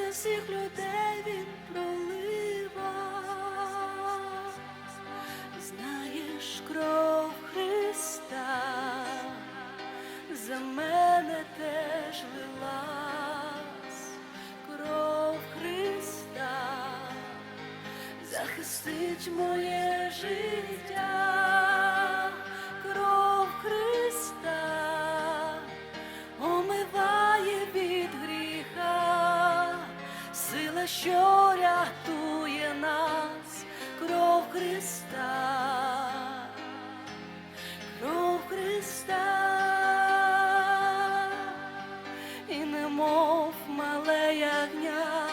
за всіх людей він пролива. Знаєш кров Христа, за мене теж лилась кров Христа, захистить моє життя, і немов мале ягня,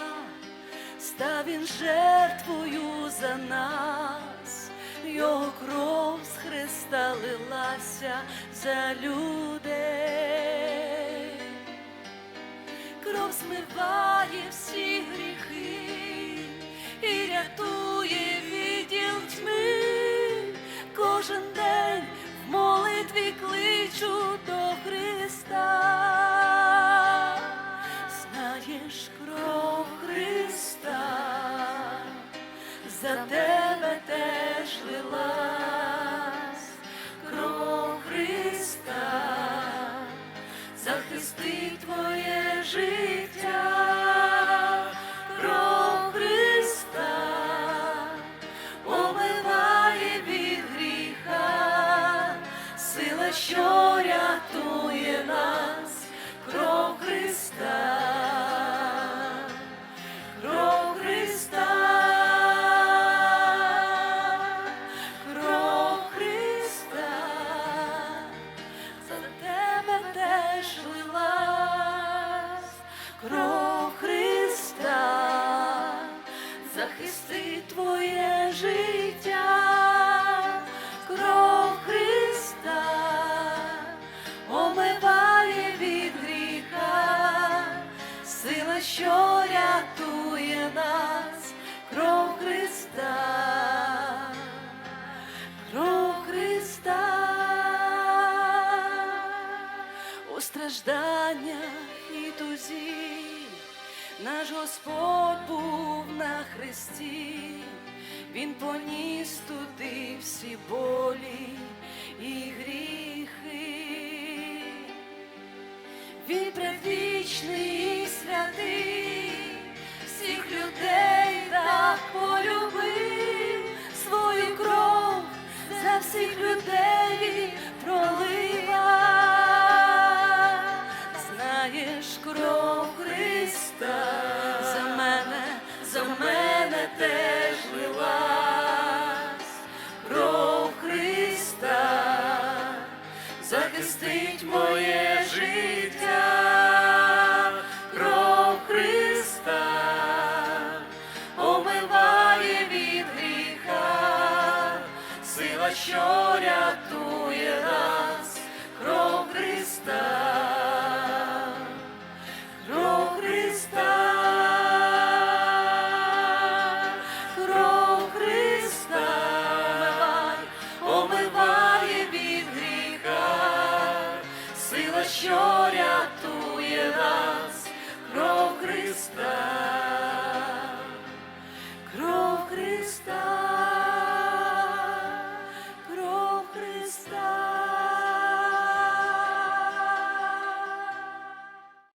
став він жертвою за нас, його кров з Христа лилася за людей, кров змиває всі гріхи і рятує за тебе теж лилась кров Христа, захистить твоє життя, що що рятує нас, кров Христа, кров Христа. У стражданнях і тузі, наш Господь був на хресті, Він поніс туди всіх людей пролива. Знаєш кров Христа, за мене, за мене теж лилась, кров Христа захистить моє Що рятує нас, кров Христа, кров Христа, кров Христа, омиває гріха, сила.